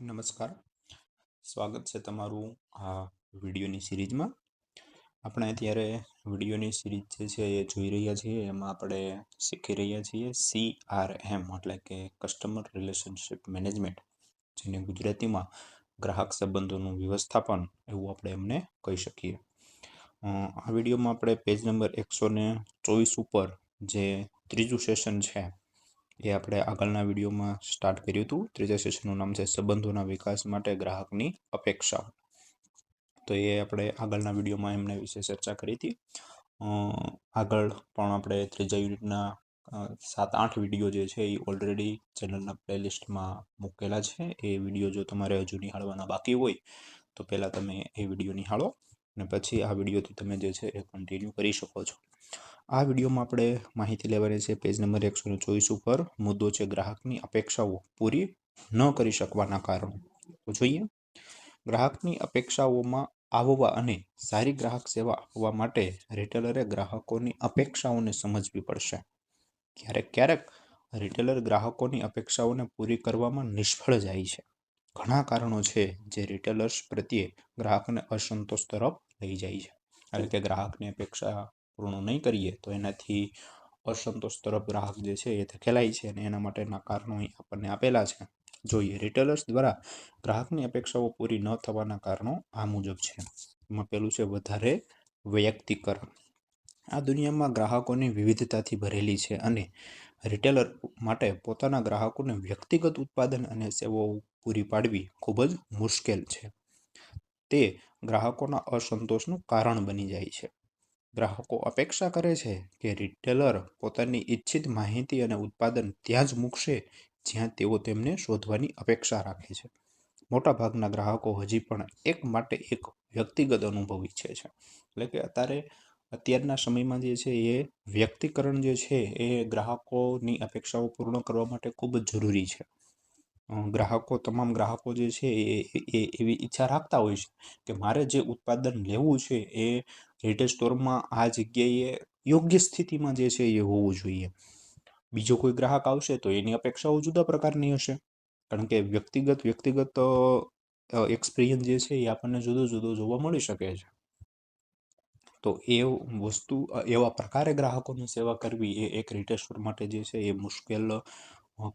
નમસ્કાર. સ્વાગત છે તમારું આ વિડીયોની સિરીઝમાં. આપણે અત્યારે વિડીયોની સિરીઝ જે છે એ જોઈ રહ્યા છીએ, એમાં આપણે શીખી રહ્યા છીએ સી આર એમ એટલે કે કસ્ટમર રિલેશનશિપ મેનેજમેન્ટ જેને ગુજરાતીમાં ગ્રાહક સંબંધોનું વ્યવસ્થાપન એવું આપણે એમને કહી શકીએ. આ વિડીયોમાં આપણે પેજ નંબર એકસો ને ચોવીસ ઉપર જે ત્રીજું સેશન છે એ આપણે આગળના વિડીયોમાં સ્ટાર્ટ કર્યું હતું. ત્રીજા સેશનનું નામ છે સંબંધોના વિકાસ માટે ગ્રાહકની અપેક્ષા. તો એ આપણે આગળના વિડીયોમાં એમને વિશે ચર્ચા કરી હતી. આગળ પણ આપણે ત્રીજા યુનિટના સાત આઠ વીડિયો જે છે એ ઓલરેડી ચેનલના પ્લેલિસ્ટમાં મૂકેલા છે. એ વીડિયો જો તમારે હજુ નિહાળવાના બાકી હોય, તો પહેલાં તમે એ વીડિયો નિહાળો. અને પછી આ વિડીયોથી તમે જે છે એ કન્ટિન્યુ કરી શકો છો. આ વિડીયોમાં આપણે માહિતી લેવાની છે પેજ નંબર એકસો ચોવીસ ઉપર. મુદ્દો છે ગ્રાહકની અપેક્ષાઓ પૂરી ન કરી શકવાના કારણો. તો જોઈએ. ગ્રાહકની અપેક્ષાઓમાં આવવા અને સારી ગ્રાહક સેવા આપવા માટે રિટેલરે ગ્રાહકોની અપેક્ષાઓને સમજવી પડશે. ક્યારેક ક્યારેક રિટેલર ગ્રાહકોની અપેક્ષાઓને પૂરી કરવામાં નિષ્ફળ જાય છે. ઘણા કારણો છે જે રિટેલર્સ પ્રત્યે ગ્રાહકને અસંતોષ તરફ લઈ જાય છે. એટલે કે ગ્રાહકની અપેક્ષા પૂર્ણ નહીં કરીએ તો એનાથી અસંતોષ તરફ ગ્રાહક જે છે એ ધકેલાય છે અને એના માટેના કારણો અહીં આપણને આપેલા છે. જોઈએ રિટેલર્સ દ્વારા ગ્રાહકની અપેક્ષાઓ પૂરી ન થવાના કારણો આ મુજબ છે. એમાં પેલું છે વધારે વૈયક્તિકરણ. આ દુનિયામાં ગ્રાહકોની વિવિધતાથી ભરેલી છે અને રિટેલર માટે પોતાના ગ્રાહકોને વ્યક્તિગત ઉત્પાદન અને સેવાઓ પૂરી પાડવી ખૂબ જ મુશ્કેલ છે. તે ગ્રાહકોના અસંતોષનું કારણ બની જાય છે. ગ્રાહકો અપેક્ષા કરે છે કે રિટેલર પોતાની ઈચ્છિત માહિતી અને ઉત્પાદન ત્યાં જ મૂકશે જ્યાં તેઓ તેમને શોધવાની અપેક્ષા રાખે છે. મોટાભાગના ગ્રાહકો હજી પણ એક માટે એક વ્યક્તિગત અનુભવ ઈચ્છે છે. એટલે કે અત્યારે, અત્યારના સમયમાં જે છે એ વ્યક્તિકરણ જે છે એ ગ્રાહકોની અપેક્ષાઓ પૂર્ણ કરવા માટે ખૂબ જ જરૂરી છે. ગ્રાહકો, તમામ ગ્રાહકો જે છે એ એવી ઈચ્છા રાખતા હોય છે કે મારે જે ઉત્પાદન લેવું છે એ રિટેલ સ્ટોરમાં આ જગ્યાએ યોગ્ય સ્થિતિમાં જે છે એ હોવું જોઈએ. બીજો કોઈ ગ્રાહક આવશે તો એની અપેક્ષાઓ જુદા પ્રકારની હશે. કારણ કે વ્યક્તિગત વ્યક્તિગત એક્સપિરિયન્સ જે છે એ આપણને જુદો જુદો જોવા મળી શકે છે. તો એ વસ્તુ, એવા પ્રકારે ગ્રાહકોની સેવા કરવી એ એક રિટેલ સ્ટોર માટે જે છે એ મુશ્કેલ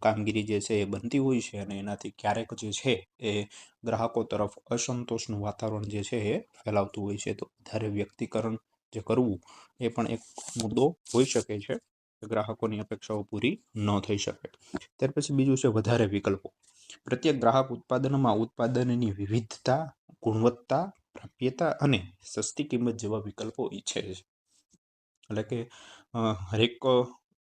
કામગીરી જે છે એ બનતી હોય છે અને એનાથી ક્યારેક જે છે એ ગ્રાહકો તરફ અસંતોષનું વાતાવરણ જે છે એ ફેલાવતું હોય છે. તો વધારે વ્યક્તિકરણ જે કરવું એ પણ એક મુદ્દો હોઈ શકે છે ગ્રાહકોની અપેક્ષાઓ પૂરી ન થઈ શકે. ત્યાર પછી બીજું છે વધારે વિકલ્પો. પ્રત્યેક ગ્રાહક ઉત્પાદનમાં ઉત્પાદનની વિવિધતા, ગુણવત્તા, પ્રાપ્યતા અને સસ્તી કિંમત જેવા વિકલ્પો ઈચ્છે છે. એટલે કે હરેક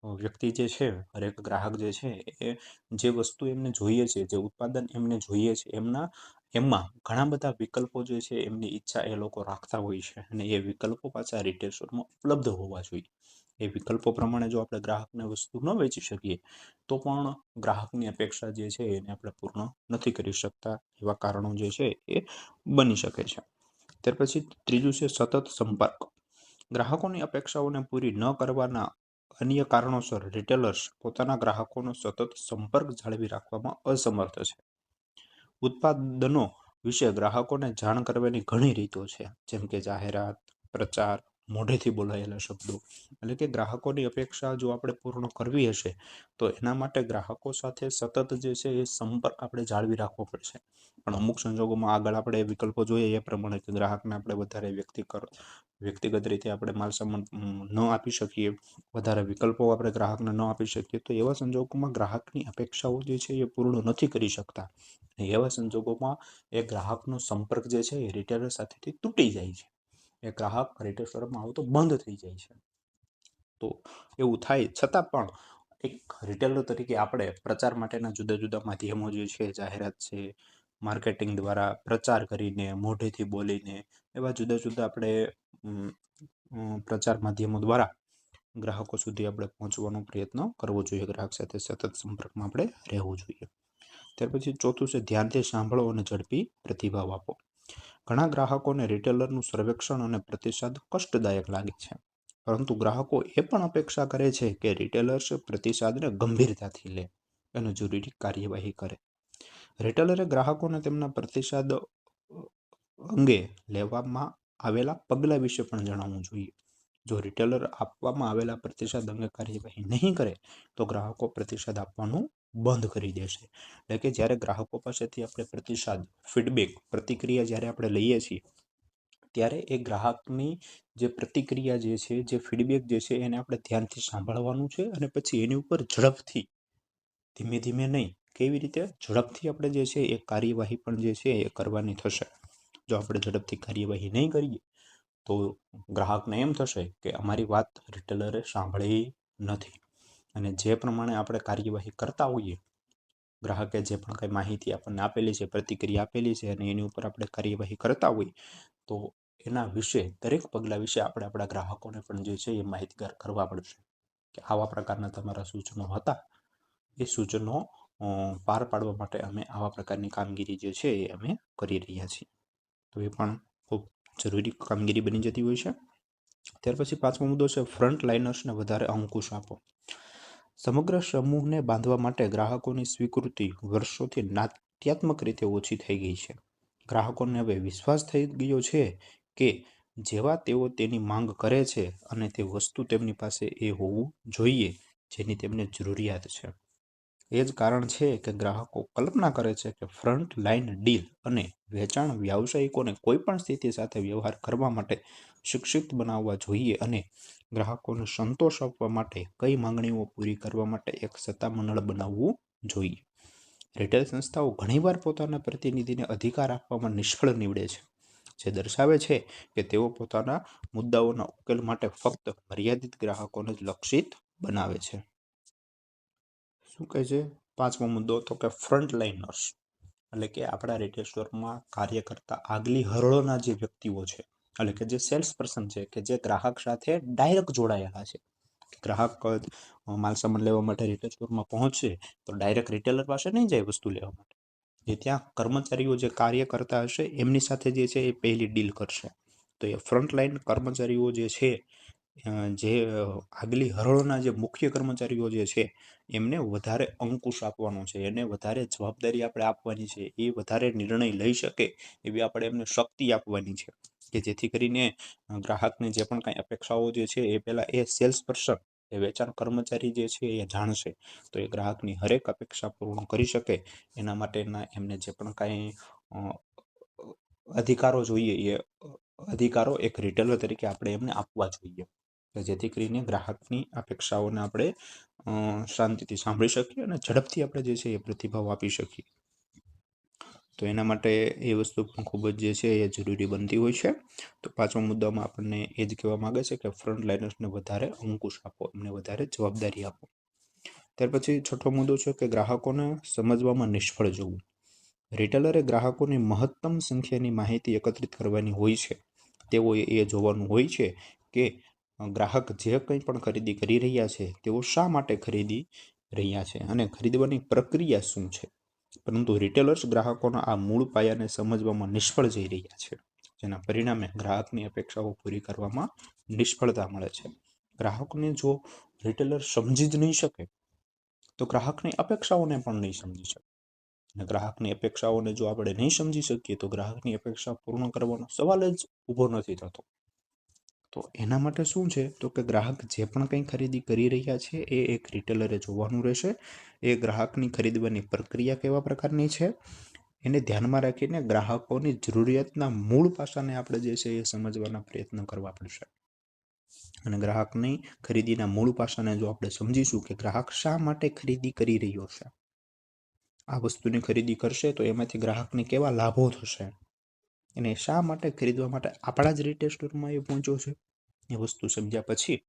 વ્યક્તિ જે છે, હરેક ગ્રાહક જે છે, એ જે વસ્તુ એમને જોઈએ છે, જે ઉત્પાદન એમને જોઈએ છે, એમના, એમાં ઘણા બધા વિકલ્પો જે છે, એમની ઈચ્છા એ લોકો રાખતા હોય છે. અને એ વિકલ્પો પાછા રિટેલ સ્ટોરમાં ઉપલબ્ધ હોવા જોઈએ. એ વિકલ્પો પ્રમાણે જો આપણે ગ્રાહકને વસ્તુ ન વેચી શકીએ, તો પણ ગ્રાહકની અપેક્ષા જે છે, એને આપણે પૂર્ણ નથી કરી શકતા. એવા કારણો જે છે, એ બની શકે છે. ત્યાર પછી ત્રીજું છે સતત સંપર્ક. ગ્રાહકોની અપેક્ષાઓને પૂરી ન કરવાના અન્ય કારણોસર રિટેલર્સ પોતાના ગ્રાહકોનો સતત સંપર્ક જાળવી રાખવામાં અસમર્થ છે. ઉત્પાદનો વિશે ગ્રાહકોને જાણ કરવાની ઘણી રીતો છે, જેમ કે જાહેરાત, પ્રચાર મોઢેથી બોલાયેલા શબ્દો. એટલે કે ગ્રાહકોની અપેક્ષા જો આપણે પૂર્ણ કરવી હશે, તો એના માટે ગ્રાહકો સાથે સતત જે છે એ સંપર્ક આપણે જાળવી રાખવો પડશે. પણ અમુક સંજોગોમાં આગળ આપણે વિકલ્પો જોઈએ એ પ્રમાણે કે ગ્રાહકને આપણે વધારે વ્યક્તિગત વ્યક્તિગત રીતે આપણે માલ સામાન ન આપી શકીએ, વધારે વિકલ્પો આપણે ગ્રાહકને ન આપી શકીએ, તો એવા સંજોગોમાં ગ્રાહકની અપેક્ષાઓ જે છે એ પૂર્ણ નથી કરી શકતા. એવા સંજોગોમાં એ ગ્રાહકનો સંપર્ક જે છે એ રિટેલર સાથેથી તૂટી જાય છે. એ ગ્રાહક રિટેલ સ્ટોરમાં આવતો બંધ થઈ જાય છે. તો એવું થાય છતાં પણ એક રિટેલર તરીકે આપણે પ્રચાર માટેના જુદા જુદા માધ્યમો જે છે, જાહેરાત છે માર્કેટિંગ દ્વારા પ્રચાર કરીને, મોઢેથી બોલીને એવા જુદા જુદા આપણે પ્રચાર માધ્યમો દ્વારા ગ્રાહકો સુધી આપણે પહોંચવાનો પ્રયત્ન કરવો જોઈએ. ગ્રાહક સાથે સતત સંપર્કમાં આપણે રહેવું જોઈએ. ત્યાર પછી ચોથું છે ધ્યાનથી સાંભળો અને ઝડપી પ્રતિભાવ આપો. ઘણા ગ્રાહકોને રિટેલરનું સર્વેક્ષણ અને પ્રતિસાદ કષ્ટદાયક લાગે છે. પરંતુ ગ્રાહકો એ પણ અપેક્ષા કરે છે કે રિટેલર્સ પ્રતિસાદને ગંભીરતાથી લે અને જરૂરી કાર્યવાહી કરે. રિટેલરે ગ્રાહકોને તેમના પ્રતિસાદ અંગે લેવામાં આવેલા પગલાં વિશે પણ જણાવવું જોઈએ. જો રિટેલર આપવામાં આવેલા પ્રતિસાદ અંગે કાર્યવાહી નહીં કરે, તો ગ્રાહકો પ્રતિસાદ આપવાનું બંધ કરી દેશે. એટલે કે જ્યારે ગ્રાહકો પાસેથી આપણે પ્રતિસાદ ફીડબેક પ્રતિક્રિયા જ્યારે આપણે લઈએ છીએ, ત્યારે એ ગ્રાહકની જે પ્રતિક્રિયા જે છે, જે ફીડબેક જે છે, એને આપણે ધ્યાનથી સાંભળવાનું છે અને પછી એની ઉપર ઝડપથી, ધીમે ધીમે નહીં, કેવી રીતે? ઝડપથી આપણે જે છે, એ કાર્યવાહી પણ જે છે, એ કરવાની થશે. જો આપણે ઝડપથી કાર્યવાહી નહીં કરીએ તો ગ્રાહકને એમ થશે કે અમારી વાત રિટેલરે સાંભળી નથી. અને જે પ્રમાણે આપણે કાર્યવાહી કરતા હોઈએ, ગ્રાહકે જે પણ કંઈ માહિતી આપણને આપેલી છે, પ્રતિક્રિયા આપેલી છે અને એની ઉપર આપણે કાર્યવાહી કરતા હોઈએ, તો એના વિશે, દરેક પગલાં વિશે આપણે આપણા ગ્રાહકોને પણ જે છે એ માહિતગાર કરવા પડશે કે આવા પ્રકારના તમારા સૂચનો હતા. એ સૂચનો પાર પાડવા માટે અમે આવા પ્રકારની કામગીરી જે છે એ અમે કરી રહ્યા છીએ. તો એ પણ જરૂરી કામગીરી બની જતી હોય છે. ત્યાર પછી પાંચમો મુદ્દો છે ફ્રન્ટ લાઇનર્સને વધારે અંકુશ આપો. સમગ્ર સમૂહને બાંધવા માટે ગ્રાહકોની સ્વીકૃતિ વર્ષોથી નાટ્યાત્મક રીતે ઓછી થઈ ગઈ છે. ગ્રાહકોને હવે વિશ્વાસ થઈ ગયો છે કે જેવા તેઓ તેની માંગ કરે છે અને તે વસ્તુ તેમની પાસે એ હોવું જોઈએ જેની તેમને જરૂરિયાત છે. એ જ કારણ છે કે ગ્રાહકો કલ્પના કરે છે કે ફ્રન્ટ લાઇન ડીલ અને વેચાણ વ્યાવસાયિકોને કોઈપણ સ્થિતિ સાથે વ્યવહાર કરવા માટે શિક્ષિત બનાવવા જોઈએ અને ગ્રાહકોને સંતોષ આપવા માટે કઈ માંગણીઓ પૂરી કરવા માટે એક સત્તામંડળ બનાવવું જોઈએ. રિટેલ સંસ્થાઓ ઘણીવાર પોતાના પ્રતિનિધિને અધિકાર આપવામાં નિષ્ફળ નીવડે છે, જે દર્શાવે છે કે તેઓ પોતાના મુદ્દાઓના ઉકેલ માટે ફક્ત મર્યાદિત ગ્રાહકોને જ લક્ષિત બનાવે છે. શું કહે છે? પાંચમો મુદ્દો તો કે ફ્રન્ટ લાઇનર્સ એટલે કે આપણા રિટેલ સ્ટોરમાં કાર્ય કરતા આગલી હરોળના જે વ્યક્તિઓ છે એટલે કે જે સેલ્સ પર્સન છે કે જે ગ્રાહક સાથે ડાયરેક્ટ જોડાયેલા છે. ગ્રાહક અ, માલ સામાન લેવા માટે રિટેલ સ્ટોરમાં પહોંચશે તો ડાયરેક્ટ રિટેલર પાસે નહીં જાય વસ્તુ લેવા માટે. જે ત્યાં કર્મચારીઓ જે કાર્ય કરતા હશે એમની સાથે જે છે એ પહેલી ડીલ કરશે. તો એ ફ્રન્ટ લાઇન કર્મચારીઓ જે છે જે આગલી હરોળના જે મુખ્ય કર્મચારીઓ જે છે, એમને વધારે અંકુશ આપવાનો છે, એને વધારે જવાબદારી આપણે આપવાની છે, એ વધારે નિર્ણય લઈ શકે એવી આપણે એમને શક્તિ આપવાની છે. કે જેથી કરીને ગ્રાહકને જે પણ કાંઈ અપેક્ષાઓ જે છે, એ પહેલાં એ સેલ્સ પર્સન એ વેચાણ કર્મચારી જે છે, એ જાણશે. તો એ ગ્રાહકની હરેક અપેક્ષા પૂર્ણ કરી શકે. એના માટેના એમને જે પણ કાંઈ અધિકારો જોઈએ, એ અધિકારો એક રિટેલર તરીકે આપણે એમને આપવા જોઈએ. કે જેથી કરીને ગ્રાહકની અપેક્ષાઓને આપણે શાંતિથી સાંભળી શકીએ અને ઝડપથી આપણે જે છે એ પ્રતિભાવ આપી શકીએ. તો એના માટે એ વસ્તુ પણ ખૂબ જ જે છે એ જરૂરી બનતી હોય છે. તો પાંચમા મુદ્દામાં આપણને એ જ કહેવા માગે છે કે ફ્રન્ટ લાઇનર્સને વધારે અંકુશ આપો, એમને વધારે જવાબદારી આપો. ત્યાર પછી છઠ્ઠો મુદ્દો છે કે ગ્રાહકોને સમજવામાં નિષ્ફળ જવું. રિટેલરે ગ્રાહકોની મહત્તમ સંખ્યાની માહિતી એકત્રિત કરવાની હોય છે. તેઓએ એ જોવાનું હોય છે કે ગ્રાહક જે કંઈ પણ ખરીદી કરી રહ્યા છે, તેઓ શા માટે ખરીદી રહ્યા છે અને ખરીદવાની પ્રક્રિયા શું છે? પરંતુ રિટેલર્સ ગ્રાહકોના આ મૂળ પાયાને સમજવામાં નિષ્ફળ જઈ રહ્યા છે, જેના પરિણામે ગ્રાહકની અપેક્ષાઓ પૂરી કરવામાં નિષ્ફળતા મળે છે. ગ્રાહકને જો રિટેલર સમજી જ નહીં શકે, તો ગ્રાહકની અપેક્ષાઓને પણ નહીં સમજી શકે. અને ગ્રાહકની અપેક્ષાઓને જો આપણે નહીં સમજી શકીએ, તો ગ્રાહકની અપેક્ષા પૂર્ણ કરવાનો સવાલ જ ઊભો નથી થતો. તો એના માટે શું છે? તો કે ગ્રાહક જે પણ કંઈ ખરીદી કરી રહ્યા છે, એ એક રિટેલરે જોવાનું રહેશે. એ ગ્રાહકની ખરીદવાની પ્રક્રિયા કેવા પ્રકારની છે? એને ધ્યાનમાં રાખીને ગ્રાહકોની જરૂરિયાતના મૂળ પાસાને આપણે જે છે એ સમજવાના પ્રયત્ન કરવા પડશે. અને ગ્રાહકની ખરીદીના મૂળ પાસાને જો આપણે સમજીશું કે ગ્રાહક શા માટે ખરીદી કરી રહ્યો છે? આ વસ્તુની ખરીદી કરશે તો એમાંથી ગ્રાહકને કેવા લાભો થશે? એને શા માટે ખરીદવા માટે આપણા જ રિટેલ સ્ટોરમાં એ પહોંચ્યો છે? એ વસ્તુ સમજ્યા પછી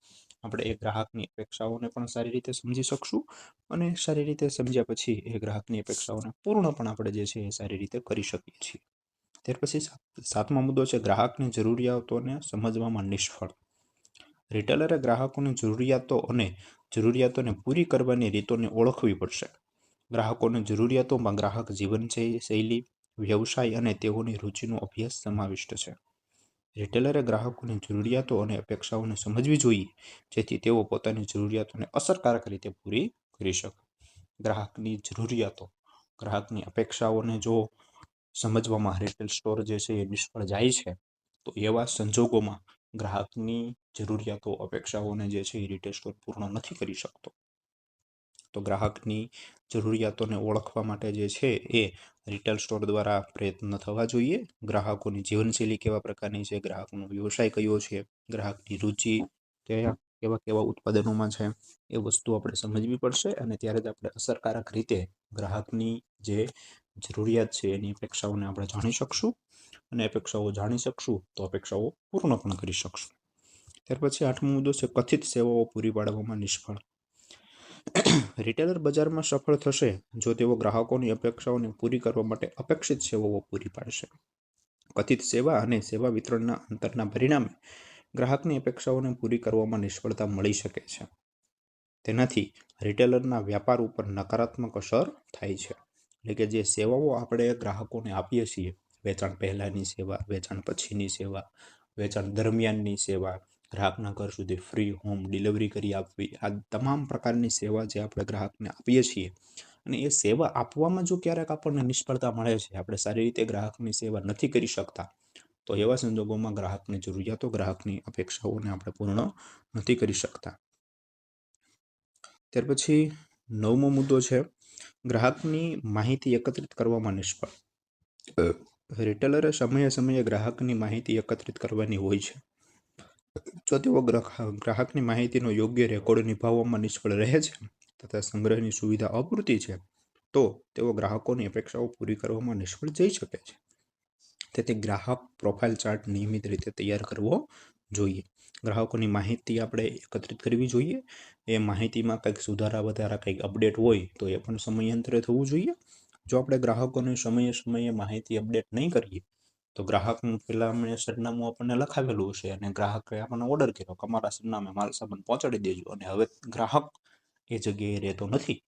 આપણે એ ગ્રાહકની અપેક્ષાઓને પણ સારી રીતે સમજી શકશું અને સારી રીતે સમજ્યા પછી એ ગ્રાહકની અપેક્ષાઓને પૂર્ણ પણ આપણે જે છે એ સારી રીતે કરી શકીએ છીએ. ત્યાર પછી સાત- સાતમો મુદ્દો છે ગ્રાહકની જરૂરિયાતોને સમજવામાં નિષ્ફળ. રિટેલરે ગ્રાહકોની જરૂરિયાતો અને જરૂરિયાતોને પૂરી કરવાની રીતોને ઓળખવી પડશે. ગ્રાહકોની જરૂરિયાતોમાં ગ્રાહક જીવન શૈલી વ્યવસાય અને તેઓની રુચિનો અભ્યાસ સમાવિષ્ટ છે. રિટેલરે ગ્રાહકોની જરૂરિયાતો અને અપેક્ષાઓને સમજવી જોઈએ, જેથી તેઓ પોતાની જરૂરિયાતોને અસરકારક રીતે પૂરી કરી શકે. ગ્રાહકની જરૂરિયાતો. ગ્રાહકની અપેક્ષાઓને જો સમજવામાં રિટેલ સ્ટોર જે છે એ નિષ્ફળ જાય છે, તો એવા સંજોગોમાં ગ્રાહકની જરૂરિયાતો, અપેક્ષાઓને જે છે એ રિટેલ સ્ટોર પૂર્ણ નથી કરી શકતો. તો ગ્રાહકની જરૂરિયાતોને ઓળખવા માટે જે છે એ રિટેલ સ્ટોર દ્વારા પ્રયત્ન થવા જોઈએ. ગ્રાહકોની જીવનશૈલી કેવા પ્રકારની છે? ગ્રાહકનો વ્યવસાય કયો છે? ગ્રાહકની રુચિ કયા, કેવા કેવા ઉત્પાદનોમાં છે? એ વસ્તુ આપણે સમજવી પડશે અને ત્યારે જ આપણે અસરકારક રીતે ગ્રાહકની જે જરૂરિયાત છે એની અપેક્ષાઓને આપણે જાણી શકશું અને અપેક્ષાઓ જાણી શકશું તો અપેક્ષાઓ પૂર્ણ પણ કરી શકશું. ત્યાર પછી આઠમો મુદ્દો છે, કથિત સેવાઓ પૂરી પાડવામાં નિષ્ફળ. રિટેલર બજારમાં સફળ થશે જો તેઓ ગ્રાહકોની અપેક્ષાઓને પૂરી કરવા માટે અપેક્ષિત સેવાઓ પૂરી પાડશે. કથિત સેવા અને સેવા વિતરણના અંતરના પરિણામે ગ્રાહકની અપેક્ષાઓને પૂરી કરવામાં નિષ્ફળતા મળી શકે છે. તેનાથી રિટેલરના વ્યાપાર ઉપર નકારાત્મક અસર થાય છે. એટલે કે જે સેવાઓ આપણે ગ્રાહકોને આપીએ છીએ, વેચાણ પહેલાંની સેવા, વેચાણ પછીની સેવા, વેચાણ દરમિયાનની સેવા ગ્રાહકના ઘર સુધી ફ્રી હોમ ડિલિવરી કરી આપવી. આ તમામ પ્રકારની સેવા જે આપણે ગ્રાહકને આપીએ છીએ અને એ સેવા આપવામાં જો ક્યારેક આપણને નિષ્ફળતા મળે છે, આપણે સારી રીતે ગ્રાહકની સેવા નથી કરી શકતા, તો એવા સંજોગોમાં ગ્રાહકની જરૂરિયાતો, ગ્રાહકની અપેક્ષાઓને આપણે પૂર્ણ નથી કરી શકતા. ત્યાર પછી નવમો મુદ્દો છે, ગ્રાહકની માહિતી એકત્રિત કરવામાં નિષ્ફળ. રિટેલરે સમયે સમયે ગ્રાહકની માહિતી એકત્રિત કરવાની હોય છે. જો તેઓ ગ્રાહકની માહિતીનો યોગ્ય રેકોર્ડ નિભાવવામાં નિષ્ફળ રહે છે તથા સંગ્રહની સુવિધા અપૂરતી છે, તો તેઓ ગ્રાહકોની અપેક્ષાઓ પૂરી કરવામાં નિષ્ફળ જઈ શકે છે. તેથી ગ્રાહક પ્રોફાઇલ ચાર્ટ નિયમિત રીતે તૈયાર કરવો જોઈએ. ગ્રાહકોની માહિતી આપણે એકત્રિત કરવી જોઈએ. એ માહિતીમાં કંઈક સુધારા વધારા, કંઈક અપડેટ હોય તો એ પણ સમયાંતરે થવું જોઈએ. જો આપણે ગ્રાહકોને સમયે સમયે માહિતી અપડેટ નહીં કરીએ તો ગ્રાહકનું પહેલાં અમે સરનામું આપણને લખાવેલું હશે અને ગ્રાહકે આપણને ઓર્ડર કર્યો કે અમારા સરનામે માલ સામાન પહોંચાડી દેજો. અને હવે ગ્રાહક એ જગ્યાએ રહેતો નથી.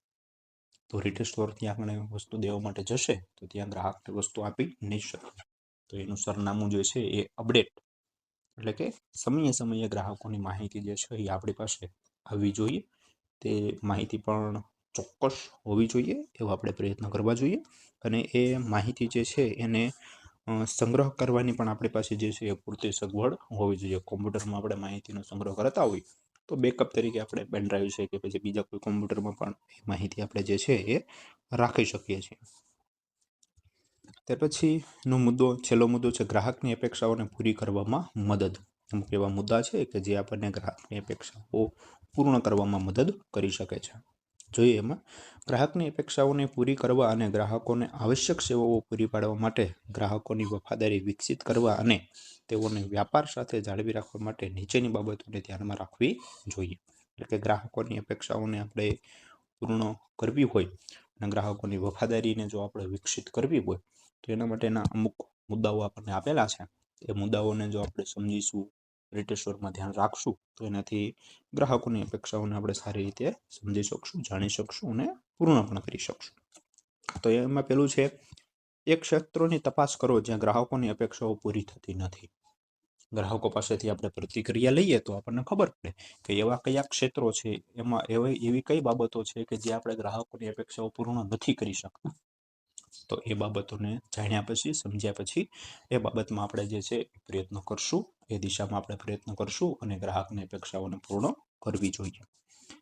તો રિટેલ સ્ટોર ત્યાં આગળ વસ્તુ દેવા માટે જશે તો ત્યાં ગ્રાહકને વસ્તુ આપી નહીં શકે. તો એનું સરનામું જે છે એ અપડેટ એટલે કે સમયે સમયે ગ્રાહકોની માહિતી જે છે એ આપણી પાસે આવવી જોઈએ. તે માહિતી પણ ચોક્કસ હોવી જોઈએ, એવો આપણે પ્રયત્ન કરવા જોઈએ અને એ માહિતી જે છે એને સંગ્રહ કરવાની પણ આપણી પાસે જે છે એ પૂરતી સગવડ હોવી જોઈએ. કોમ્પ્યુટરમાં આપણે માહિતીનો સંગ્રહ કરતા હોય તો બેકઅપ તરીકે આપણે પેન ડ્રાઈવ છે કે પછી બીજા કોઈ કોમ્પ્યુટરમાં પણ એ માહિતી આપણે જે છે એ રાખી શકીએ છીએ. ત્યાર પછીનો મુદ્દો, છેલ્લો મુદ્દો છે ગ્રાહકની અપેક્ષાઓને પૂરી કરવામાં મદદ. અમુક એવા મુદ્દા છે કે જે આપણને ગ્રાહકની અપેક્ષાઓ પૂર્ણ કરવામાં મદદ કરી શકે છે. જોઈએ એમાં. ગ્રાહકની અપેક્ષાઓને પૂરી કરવા અને ગ્રાહકોને આવશ્યક સેવાઓ પૂરી પાડવા માટે ગ્રાહકોની વફાદારી વિકસિત કરવા અને તેઓને વ્યાપાર સાથે જાળવી રાખવા માટે નીચેની બાબતોને ધ્યાનમાં રાખવી જોઈએ. એટલે કે ગ્રાહકોની અપેક્ષાઓને આપણે પૂર્ણ કરવી હોય અને ગ્રાહકોની વફાદારીને જો આપણે વિકસિત કરવી હોય તો એના માટેના અમુક મુદ્દાઓ આપણને આપેલા છે. એ મુદ્દાઓને જો આપણે સમજીશું રિટેલ સ્ટોરમાં ધ્યાન રાખશું, તો એનાથી ગ્રાહકોની અપેક્ષાઓને આપણે સારી રીતે સમજી શકશું, જાણી શકશું અને પૂર્ણ પણ કરી શકશું. તો એમાં પેલું છે, એક ક્ષેત્રોની તપાસ કરો જ્યાં ગ્રાહકોની અપેક્ષાઓ પૂરી થતી નથી. ગ્રાહકો પાસેથી આપણે પ્રતિક્રિયા લઈએ તો આપણને ખબર પડે કે એવા કયા ક્ષેત્રો છે, એમાં એવી એવી કઈ બાબતો છે કે જે આપણે ગ્રાહકોની અપેક્ષાઓ પૂર્ણ નથી કરી શકતા. તો એ બાબતોને જાણ્યા પછી, સમજ્યા પછી એ બાબતમાં આપણે જે છે પ્રયત્નો કરશું. એ દિશામાં આપણે પ્રયત્ન કરશું અને ગ્રાહકની અપેક્ષાઓને પૂર્ણ કરવી જોઈએ.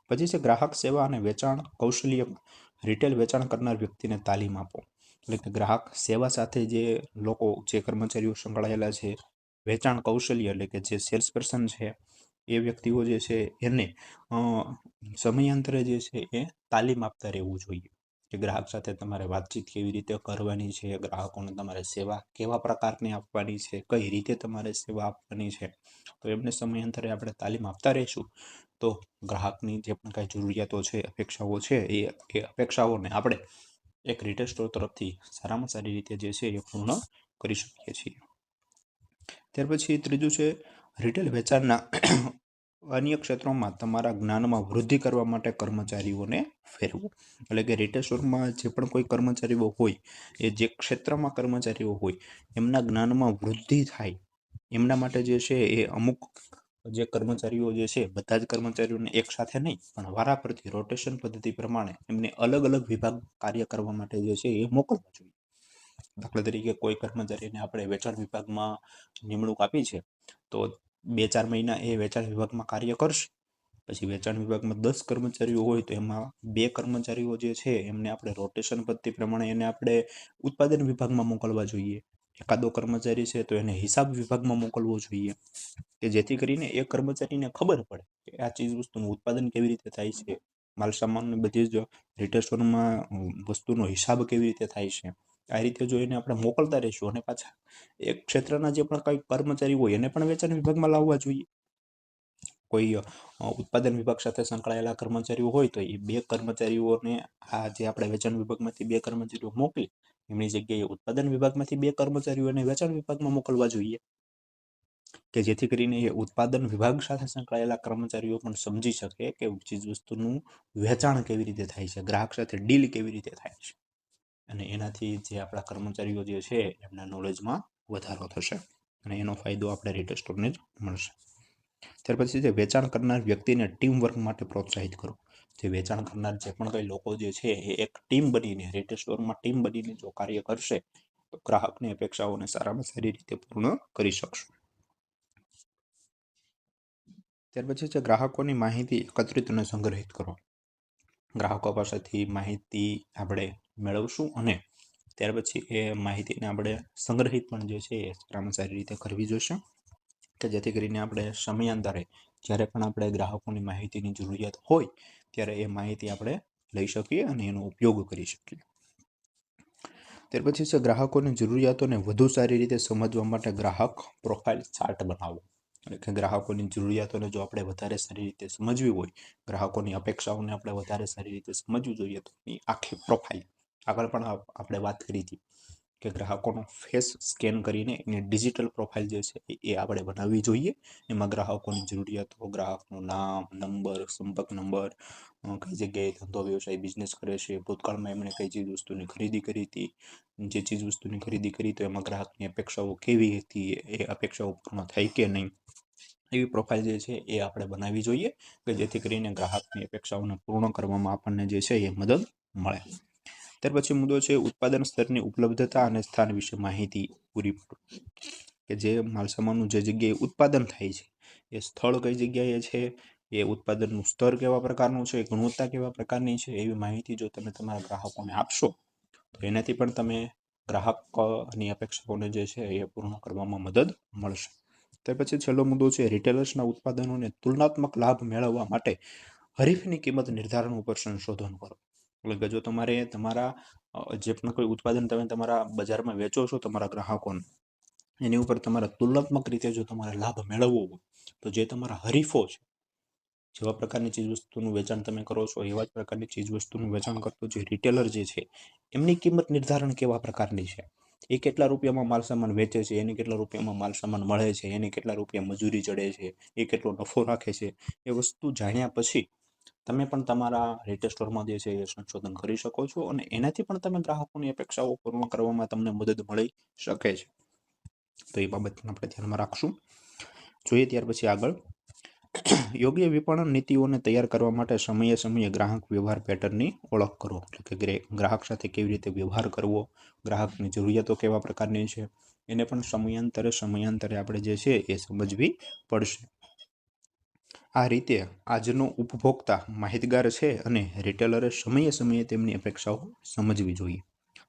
પછી છે ગ્રાહક સેવા અને વેચાણ કૌશલ્ય રિટેલ વેચાણ કરનાર વ્યક્તિને તાલીમ આપો. એટલે કે ગ્રાહક સેવા સાથે જે લોકો, જે કર્મચારીઓ સંકળાયેલા છે, વેચાણ કૌશલ્ય એટલે કે જે સેલ્સ પર્સન છે, એ વ્યક્તિઓ જે છે એને સમયાંતરે જે છે એ તાલીમ આપતા રહેવું જોઈએ. કે ગ્રાહક સાથે તમારે વાતચીત કેવી રીતે કરવાની છે, ગ્રાહકોને તમારે સેવા કેવા પ્રકારની આપવાની છે, કઈ રીતે તમારે સેવા આપવાની છે? તો એમને સમયાંતરે આપણે તાલીમ આપતા રહીશું. તો ગ્રાહકની જે પણ કાંઈ જરૂરિયાતો છે, અપેક્ષાઓ છે, એ એ અપેક્ષાઓને આપણે એક રિટેલ સ્ટોર તરફથી સારામાં સારી રીતે જે છે એ પૂર્ણ કરી શકીએ છીએ. ત્યાર પછી ત્રીજું છે રિટેલ વેચાણના અન્ય ક્ષેત્રોમાં તમારા જ્ઞાનમાં વૃદ્ધિ કરવા માટે કર્મચારીઓને ફેરવો. એટલે કે રિટેલ જે પણ કોઈ કર્મચારીઓ હોય, એ જે ક્ષેત્રમાં કર્મચારીઓ હોય, એમના જ્ઞાનમાં વૃદ્ધિ થાય. એમના માટે જે છે એ અમુક જે કર્મચારીઓ જે છે, બધા જ કર્મચારીઓને એક સાથે નહીં, પણ વારાફરતી રોટેશન પદ્ધતિ પ્રમાણે એમને અલગ અલગ વિભાગ કાર્ય કરવા માટે જે છે એ મોકલવા જોઈએ. દાખલા તરીકે કોઈ કર્મચારીને આપણે વેચાણ વિભાગમાં નિમણૂક આપી છે, તો બે ચાર મહિના એ વેચાણ વિભાગમાં કાર્ય કરશે. પછી વેચાણ વિભાગમાં દસ કર્મચારીઓ હોય તો એમાં બે કર્મચારીઓ જે છે એમને આપણે રોટેશન પદ્ધતિ પ્રમાણે એને આપણે ઉત્પાદન વિભાગમાં મોકલવા જોઈએ. એકાદો કર્મચારી છે તો એને હિસાબ વિભાગમાં મોકલવો જોઈએ. કે જેથી કરીને એ કર્મચારીને ખબર પડે કે આ ચીજ વસ્તુનું ઉત્પાદન કેવી રીતે થાય છે. માલ સામાનની બધી જ રિટેલ વસ્તુનો હિસાબ કેવી રીતે થાય છે. આ રીતે જો એને આપણે મોકલતા રહીશું અને પાછા એક ક્ષેત્રના જે પણ કંઈ કર્મચારી હોય એને પણ વેચાણ વિભાગમાં લાવવા જોઈએ. કોઈ ઉત્પાદન વિભાગ સાથે સંકળાયેલા કર્મચારીઓ હોય તો એ બે કર્મચારીઓને આ જે આપણે વેચાણ વિભાગમાંથી બે કર્મચારીઓ મોકલી, એમની જગ્યાએ ઉત્પાદન વિભાગમાંથી બે કર્મચારીઓને વેચાણ વિભાગમાં મોકલવા જોઈએ. કે જેથી કરીને એ ઉત્પાદન વિભાગ સાથે સંકળાયેલા કર્મચારીઓ પણ સમજી શકે કે ચીજ વસ્તુનું વેચાણ કેવી રીતે થાય છે, ગ્રાહક સાથે ડીલ કેવી રીતે થાય છે. અને એનાથી જે આપણા કર્મચારીઓ જે છે, એમના નોલેજમાં વધારો થશે અને એનો ફાયદો આપણે રિટેલ સ્ટોરને જ મળશે. ત્યાર પછી જે વેચાણ કરનાર વ્યક્તિને ટીમ વર્ક માટે પ્રોત્સાહિત કરો. જે વેચાણ કરનાર જે પણ કંઈ લોકો જે છે, એ એક ટીમ બનીને રિટેલ સ્ટોરમાં ટીમ બનીને જો કાર્ય કરશે, તો ગ્રાહકની અપેક્ષાઓને સારામાં સારી રીતે પૂર્ણ કરી શકશું. ત્યાર પછી છે ગ્રાહકોની માહિતી એકત્રિત અને સંગ્રહિત કરો. ગ્રાહકો પાસેથી માહિતી આપણે મેળવશું અને ત્યાર પછી એ માહિતીને આપણે સંગ્રહિત પણ જે છે એ સારી રીતે કરવી જોઈશે. કે જેથી કરીને આપણે સમયાંતરે જ્યારે પણ આપણે ગ્રાહકોની માહિતીની જરૂરિયાત હોય ત્યારે એ માહિતી આપણે લઈ શકીએ અને એનો ઉપયોગ કરી શકીએ. ત્યાર પછી છે ગ્રાહકોની જરૂરિયાતોને વધુ સારી રીતે સમજવા માટે ગ્રાહક પ્રોફાઇલ ચાર્ટ બનાવવો એટલે કે ગ્રાહકોની જરૂરિયાતોને જો આપણે વધારે સારી રીતે સમજવી હોય, ગ્રાહકોની અપેક્ષાઓને આપણે વધારે સારી રીતે સમજવી જોઈએ તો એ આખી પ્રોફાઇલ આગળ પણ આપણે વાત કરી હતી કે ગ્રાહકોનો ફેસ સ્કેન કરીને એની ડિજિટલ પ્રોફાઇલ જે છે એ- આપણે બનાવવી જોઈએ. એમાં ગ્રાહકોની જરૂરિયાતો, ગ્રાહકનું નામ નંબર સંપર્ક નંબર કઈ જગ્યાએ ધંધો, વ્યવસાય બિઝનેસ કરે છે, ભૂતકાળમાં એમણે કઈ ચીજ વસ્તુની ખરીદી કરી હતી, જે ચીજ વસ્તુની ખરીદી કરી તો એમાં ગ્રાહકની અપેક્ષાઓ કેવી હતી, એ અપેક્ષાઓ પૂર્ણ થઈ કે નહીં? એવી પ્રોફાઇલ જે છે એ આપણે બનાવવી જોઈએ કે જેથી કરીને ગ્રાહકની અપેક્ષાઓને પૂર્ણ કરવામાં આપણને જે છે એ મદદ મળે. ત્યાર પછી મુદ્દો છે ઉત્પાદન સ્તરની ઉપલબ્ધતા અને સ્થાન વિશે માહિતી પૂરી પાડવી કે જે માલસામાનનું જે જગ્યાએ ઉત્પાદન થાય છે, એ સ્થળ કઈ જગ્યાએ છે, એ ઉત્પાદનનું સ્તર કેવા પ્રકારનું છે, ગુણવત્તા કેવા પ્રકારની છે, એવી માહિતી જો તમે તમારા ગ્રાહકોને આપશો, તો એનાથી પણ તમે ગ્રાહકની અપેક્ષાઓને જે છે એ પૂર્ણ કરવામાં મદદ મળશે. ત્યાર પછી છેલ્લો મુદ્દો છે રિટેલર્સના ઉત્પાદનોને તુલનાત્મક લાભ મેળવવા માટે હરીફની કિંમત નિર્ધારણ ઉપર સંશોધન કરો. એટલે કે જો તમારે તમારા જે પણ કોઈ ઉત્પાદન તમે તમારા બજારમાં વેચો છો તમારા ગ્રાહકોને, એની ઉપર તમારે તુલનાત્મક રીતે જો તમારે લાભ મેળવવો હોય, તો જે તમારા હરીફો છે, જેવા પ્રકારની ચીજ વસ્તુનું વેચાણ તમે કરો છો, એવા જ પ્રકારની ચીજ વસ્તુનું વેચાણ કરતો જે રિટેલર જે છે, એમની કિંમત નિર્ધારણ કેવા પ્રકારની છે? એ કેટલા રૂપિયામાં માલ સામાન વેચે છે, એને કેટલા રૂપિયામાં માલ સામાન મળે છે, એને કેટલા રૂપિયા મજૂરી ચડે છે, એ કેટલો નફો રાખે છે, એ વસ્તુ જાણ્યા પછી તમે પણ તમારા રિટેલ સ્ટોરમાં જે છે એ સંશોધન કરી શકો છો અને એનાથી પણ તમે ગ્રાહકોની અપેક્ષાઓ પૂર્ણ કરવામાં તમને મદદ મળી શકે છે. તો એ બાબતને આપણે ધ્યાનમાં રાખશું. જોઈએ ત્યાર પછી આગળ. યોગ્ય વિપણન નીતિઓને તૈયાર કરવા માટે સમયે સમયે ગ્રાહક વ્યવહાર પેટર્નની ઓળખ કરો એટલે કે ગ્રે- ગ્રાહક સાથે કેવી રીતે વ્યવહાર કરવો, ગ્રાહકની જરૂરિયાતો કેવા પ્રકારની છે, એને પણ સમયાંતરે સમયાંતરે આપણે જે છે એ સમજવી પડશે. આ રીતે આજનો ઉપભોક્તા માહિતગાર છે અને રિટેલરે સમયે સમયે તેમની અપેક્ષાઓ સમજવી જોઈએ.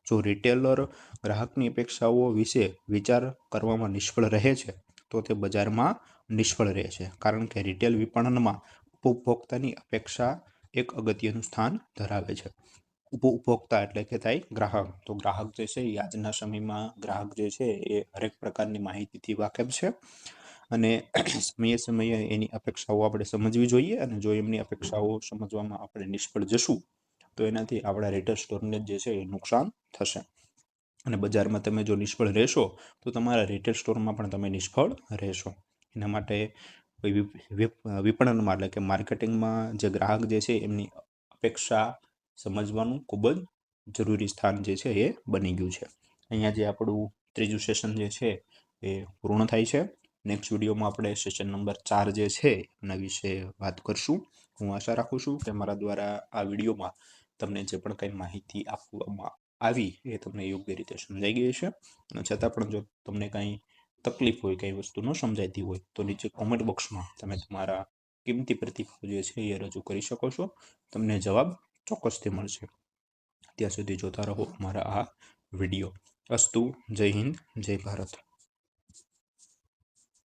જો રિટેલર ગ્રાહકની અપેક્ષાઓ વિશે વિચાર કરવામાં નિષ્ફળ રહે છે, તો તે બજારમાં નિષ્ફળ રહે છે, કારણ કે રિટેલ વિપણનમાં ઉપભોક્તાની અપેક્ષા એક અગત્યનું સ્થાન ધરાવે છે. ઉપભોક્તા એટલે કે થાય ગ્રાહક. તો ગ્રાહક જે છે એ આજના સમયમાં ગ્રાહક જે છે એ હરેક પ્રકારની માહિતીથી વાકેફ છે. અને સમયે સમયે એની અપેક્ષાઓ આપણે સમજવી જોઈએ અને જો એમની અપેક્ષાઓ સમજવામાં આપણે નિષ્ફળ જશું, તો એનાથી આપણા રિટેલ સ્ટોરને જે છે એ નુકસાન થશે. અને બજારમાં તમે જો નિષ્ફળ રહેશો, તો તમારા રિટેલ સ્ટોરમાં પણ તમે નિષ્ફળ રહેશો. એના માટે વિપણનમાં એટલે કે માર્કેટિંગમાં જે ગ્રાહક જે છે એમની અપેક્ષા સમજવાનું ખૂબ જ જરૂરી સ્થાન જે છે એ બની ગયું છે. અહીંયા જે આપણું ત્રીજું સેશન જે છે એ પૂર્ણ થાય છે. નેક્સ્ટ વિડીયોમાં આપણે સેશન નંબર ચાર જે છે એના વિશે વાત કરશું. હું આશા રાખું છું કે મારા દ્વારા આ વિડીયોમાં તમને જે પણ કંઈ માહિતી આપવામાં આવી એ તમને યોગ્ય રીતે સમજાઈ ગઈ છે અને છતાં પણ જો તમને કંઈ તકલીફ હોય, કંઈ વસ્તુ ન સમજાતી હોય, તો નીચે કોમેન્ટ બોક્સમાં તમે તમારા કિંમતી પ્રતિભાવ જે છે એ રજૂ કરી શકો છો. તમને જવાબ ચોક્કસથી મળશે. ત્યાં સુધી જોતા રહો અમારા આ વીડિયો અસ્તુ, જય હિન્દ, જય ભારત.